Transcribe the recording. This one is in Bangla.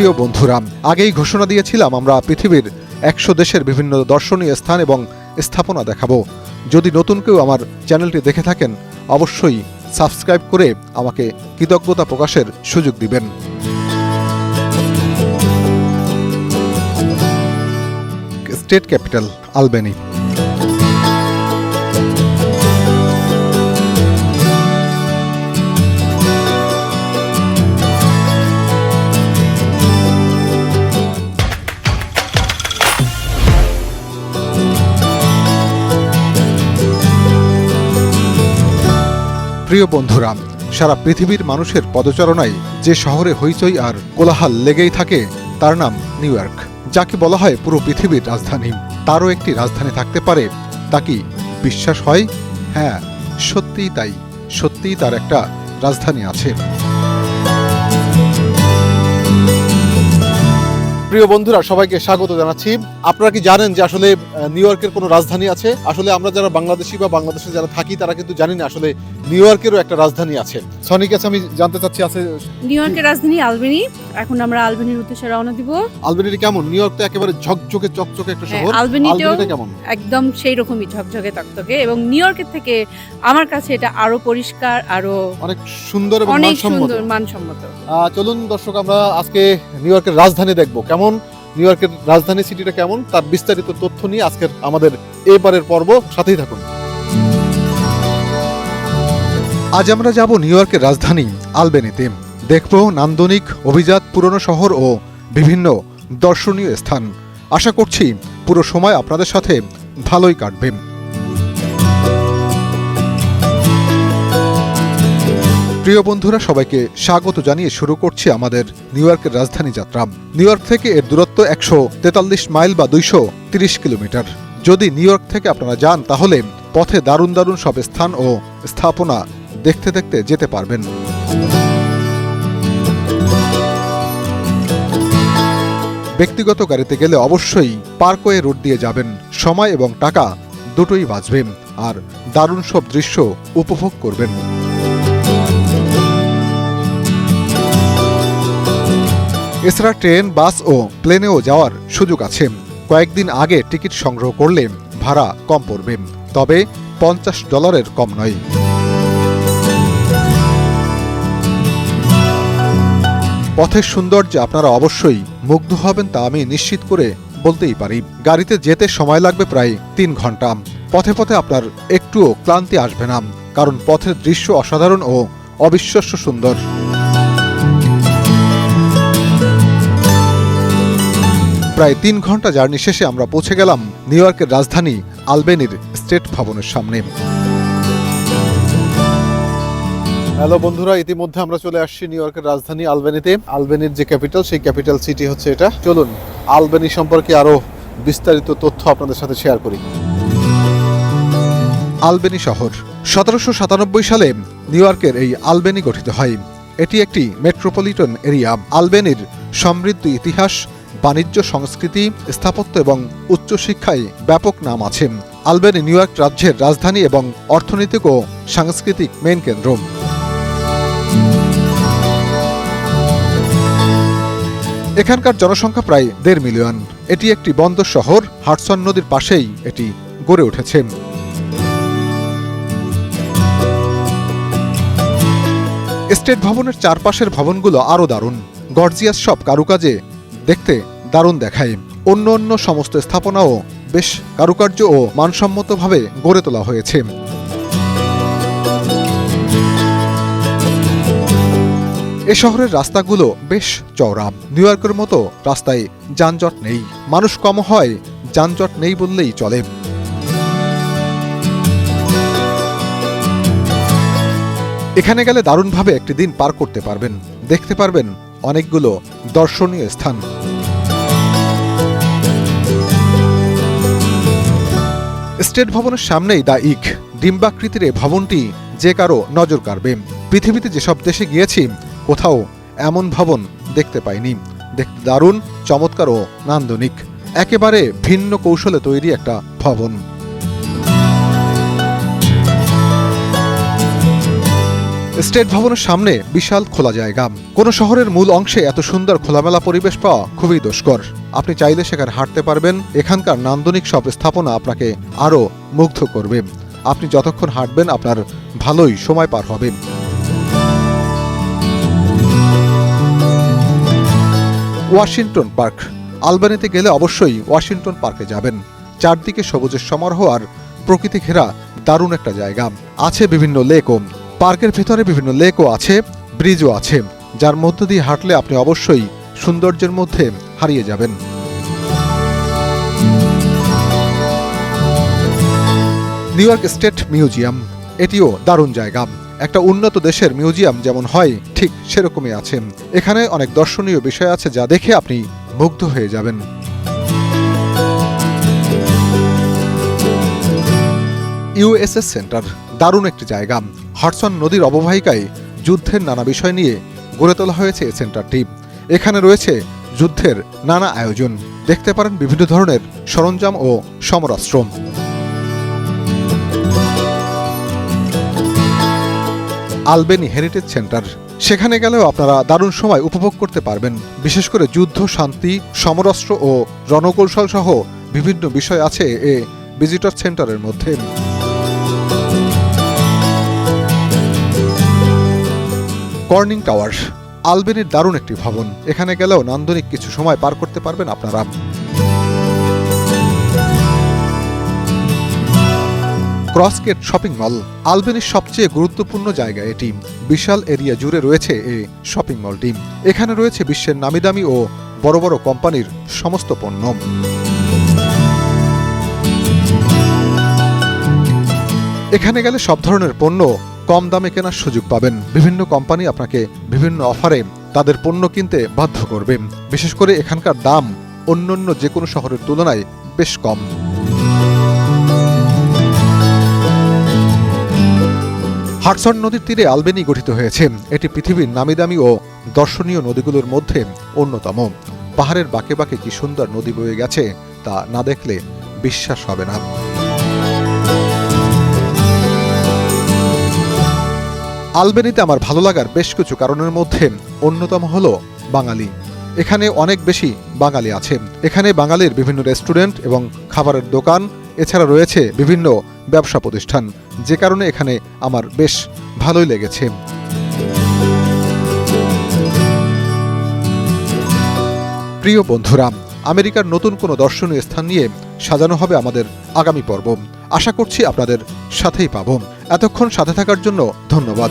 প্রিয় বন্ধুরা, আগেই ঘোষণা দিয়েছিলাম আমরা পৃথিবীর একশো দেশের বিভিন্ন দর্শনীয় স্থান এবং স্থাপনা দেখাবো। যদি নতুন কেউ আমার চ্যানেলটি দেখে থাকেন, অবশ্যই সাবস্ক্রাইব করে আমাকে কৃতজ্ঞতা প্রকাশের সুযোগ দিবেন। State capital, Albany. প্রিয় বন্ধুরা, সারা পৃথিবীর মানুষের পদচারণায় যে শহরে হইচই আর কোলাহাল লেগেই থাকে, তার নাম নিউ ইয়র্ক। যাকে বলা হয় পুরো পৃথিবীর রাজধানী। তারও একটি রাজধানী থাকতে পারে, তা কি বিশ্বাস হয়? হ্যাঁ সত্যিই তাই। সত্যিই তার একটা রাজধানী আছে। প্রিয় বন্ধুরা, সবাইকে স্বাগত জানাচ্ছি। আপনারা কি জানেন যে আসলে নিউ ইয়র্কের কোনো রাজধানী আছে? আসলে আমরা যারা বাংলাদেশি বা বাংলাদেশে যারা থাকি তারা কিন্তু জানি না আসলে নিউ ইয়র্কেরও একটা রাজধানী আছে। সনিক কাছে আমি জানতে চাচ্ছি আছে নিউ ইয়র্কের রাজধানী আলবেনি এখন আমরা আলবেনির উদ্দেশ্যে রওনা দিব। আলবেনিটি কেমন? নিউ ইয়র্ক তো একেবারে ঝকঝকে চকচকে একটা হ্যাঁ, শহর। আলবেনিটা কেমন? একদম সেই রকমই ঝকঝকে তকতকে। এবং নিউ ইয়র্কের থেকে আমার কাছে এটা আরও পরিষ্কার আরও অনেক সুন্দর এবং অনেক মানসম্মত। সুন্দর মানসম্মত। চলুন দর্শক আমরা আজকে নিউ ইয়র্কের রাজধানী দেখব। কেমন? নিউ ইয়র্কের রাজধানী সিটিটা কেমন, তার বিস্তারিত তথ্য নিয়ে আজকের আমাদের এবারের পর্ব। সাথেই থাকুন। আজ আমরা যাব নিউ ইয়র্কের রাজধানী আলবেনিতে দেখব নান্দনিক অভিজাত পুরনো শহর ও বিভিন্ন দর্শনীয় স্থান। আশা করছি পুরো সময় আপনাদের সাথে ভালোই কাটবে। প্রিয় বন্ধুরা, সবাইকে স্বাগত জানিয়ে শুরু করছি আমাদের নিউ ইয়র্কের রাজধানী যাত্রা। নিউ ইয়র্ক থেকে এর দূরত্ব একশো তেতাল্লিশ মাইল বা দুইশো তিরিশ কিলোমিটার। যদি নিউ ইয়র্ক থেকে আপনারা যান, তাহলে পথে দারুণ দারুণ সব স্থান ও স্থাপনা দেখতে দেখতে যেতে পারবেন। ব্যক্তিগত গাড়িতে গেলে অবশ্যই পার্কওয়ে রোড দিয়ে যাবেন। সময় এবং টাকা দুটোই বাঁচবে। আর দারুণ সব দৃশ্য উপভোগ করবেন। এছাড়া ট্রেন, বাস ও প্লেনেও যাওয়ার সুযোগ আছে। কয়েকদিন আগে টিকিট সংগ্রহ করলে ভাড়া কম পড়বে। তবে পঞ্চাশ ডলারের কম নয়। পথের সৌন্দর্যে আপনারা অবশ্যই মুগ্ধ হবেন তা আমি নিশ্চিত করে বলতেই পারি। গাড়িতে যেতে সময় লাগবে প্রায় তিন ঘণ্টা। পথে পথে আপনার একটুও ক্লান্তি আসবে না, কারণ পথের দৃশ্য অসাধারণ ও অবিশ্বাস্য সুন্দর। প্রায় তিন ঘণ্টা জার্নি শেষে আমরা পৌঁছে গেলাম নিউ ইয়র্কের রাজধানী আলবেনির স্টেট ভবনের সামনে। হ্যালো বন্ধুরা ইতিমধ্যে আমরা চলে আসছি নিউ ইয়র্কের রাজধানী আলবেনিতে। আলবেনির যে ক্যাপিটাল সেই ক্যাপিটাল সিটি হচ্ছে এটা। চলুন আলবেনি সম্পর্কে আরও বিস্তারিত তথ্য আপনাদের সাথে শেয়ার করি। আলবেনি শহর। সতেরোশো সাতানব্বই সালে নিউ ইয়র্কের এই আলবেনি গঠিত হয়। এটি একটি মেট্রোপলিটন এরিয়া। আলবেনির সমৃদ্ধ ইতিহাস বাণিজ্য, সংস্কৃতি, স্থাপত্য এবং উচ্চশিক্ষায় ব্যাপক নাম আছে। আলবেনি নিউ ইয়র্ক রাজ্যের রাজধানী এবং অর্থনৈতিক ও সাংস্কৃতিক মেন কেন্দ্র। এখানকার জনসংখ্যা প্রায় দেড় মিলিয়ন। এটি একটি বন্দর শহর। হাডসন নদীর পাশেই এটি গড়ে উঠেছে। স্টেট ভবনের চারপাশের ভবনগুলো আরও দারুণ। গর্জিয়াস সব কারুকাজে দেখতে দারুণ দেখায়। অন্য অন্য সমস্ত স্থাপনাও বেশ কারুকার্য ও মানসম্মতভাবে গড়ে তোলা হয়েছে। এ শহরের রাস্তাগুলো বেশ চওড়া। নিউ ইয়র্কের মতো রাস্তায় যানজট নেই। মানুষ কম হয়, যানজট নেই বললেই চলে। এখানে গেলে দারুণভাবে একটি দিন পার করতে পারবেন। দেখতে পারবেন অনেকগুলো দর্শনীয় স্থান। স্টেট ভবনের সামনেই দা ইক, ডিম্বাকৃতির এ ভবনটি যে কারও নজর কাড়বে। পৃথিবীতে যেসব দেশে গিয়েছি, কোথাও এমন ভবন দেখতে পাইনি। দেখতে দারুণ, চমৎকার ও নান্দনিক। একেবারে ভিন্ন কৌশলে তৈরি একটা ভবন। স্টেট ভবনের সামনে বিশাল খোলা জায়গা। কোনো শহরের মূল অংশে এত সুন্দর খোলামেলা পরিবেশ পাওয়া খুবই দুষ্কর। আপনি চাইলে সেখানে হাঁটতে পারবেন, এখানকার নান্দনিক সব স্থাপনা আপনাকে আরও মুগ্ধ করবে। আপনি যতক্ষণ হাঁটবেন, আপনার ভালোই সময় পার হবে। Washington park. আলবানিতে গেলে অবশ্যই ওয়াশিংটন পার্কে যাবেন। চারদিকে সবুজের সমারোহ আর প্রকৃতি ঘেরা দারুণ একটা জায়গা। আছে বিভিন্ন লেকও পার্কের ভেতরে বিভিন্ন লেকও আছে, ব্রিজও আছে, যার মধ্য দিয়ে হাঁটলে আপনি অবশ্যই সৌন্দর্যের মধ্যে হারিয়ে যাবেন। নিউ ইয়র্ক স্টেট মিউজিয়াম, এটিও দারুণ জায়গা। একটা উন্নত দেশের মিউজিয়াম যেমন হয়, ঠিক সেরকমই আছে। এখানে অনেক দর্শনীয় বিষয় আছে যা দেখে আপনি মুগ্ধ হয়ে যাবেন। ইউএসএস সেন্টার, দারুণ একটি জায়গা। হডসন নদীর অববাহিকায় যুদ্ধের নানা বিষয় নিয়ে গড়ে তোলা হয়েছে এই সেন্টারটি এখানে রয়েছে যুদ্ধের নানা আয়োজন। দেখতে পারেন বিভিন্ন ধরনের সরঞ্জাম ও সমরাস্ত্র। Albany heritage centre. সেখানে গেলেও আপনারা দারুণ সময় উপভোগ করতে পারবেন। বিশেষ করে যুদ্ধ, শান্তি, সমরাস্ত্র ও রণকৌশল সহ বিভিন্ন বিষয় আছে এ ভিজিটর সেন্টারের মধ্যে। কর্নিং টাওয়ার আলবেনির দারুণ একটি ভবন। এখানে গেলেও নান্দনিক কিছু সময় পার করতে পারবেন আপনারা। ক্রসগেট শপিং মল, আলবেনির সবচেয়ে গুরুত্বপূর্ণ জায়গা এটি। বিশাল এরিয়া জুড়ে রয়েছে এই শপিং মলটি। এখানে রয়েছে বিশ্বের নামিদামি ও বড় বড় কোম্পানির সমস্ত পণ্য। এখানে গেলে সব ধরনের পণ্য কম দামে কেনার সুযোগ পাবেন। বিভিন্ন কোম্পানি আপনাকে বিভিন্ন অফারে তাদের পণ্য কিনতে বাধ্য করবে। বিশেষ করে এখানকার দাম অন্যান্য যে কোনো শহরের তুলনায় বেশ কম। হাটসন নদীর তীরে আলবেনি গঠিত হয়েছে। এটি পৃথিবীর নামিদামি ও দর্শনীয় নদীগুলোর মধ্যে অন্যতম। পাহাড়ের বাঁকে বাঁকে কি সুন্দর নদী বয়ে গেছে তা না দেখলে বিশ্বাস হবে না। আলবেনিতে আমার ভালো লাগার বেশ কিছু কারণের মধ্যে অন্যতম হল বাঙালি। এখানে অনেক বেশি বাঙালি আছে। এখানে বাঙালির বিভিন্ন রেস্টুরেন্ট এবং খাবারের দোকান, এছাড়া রয়েছে বিভিন্ন ব্যবসা প্রতিষ্ঠান, যে কারণে এখানে আমার বেশ ভালোই লেগেছে। প্রিয় বন্ধুরা, আমেরিকার নতুন কোনো দর্শনীয় স্থান নিয়ে সাজানো হবে আমাদের আগামী পর্ব। আশা করছি আপনাদের সাথেই পাবো। এতক্ষণ সাথে থাকার জন্য ধন্যবাদ।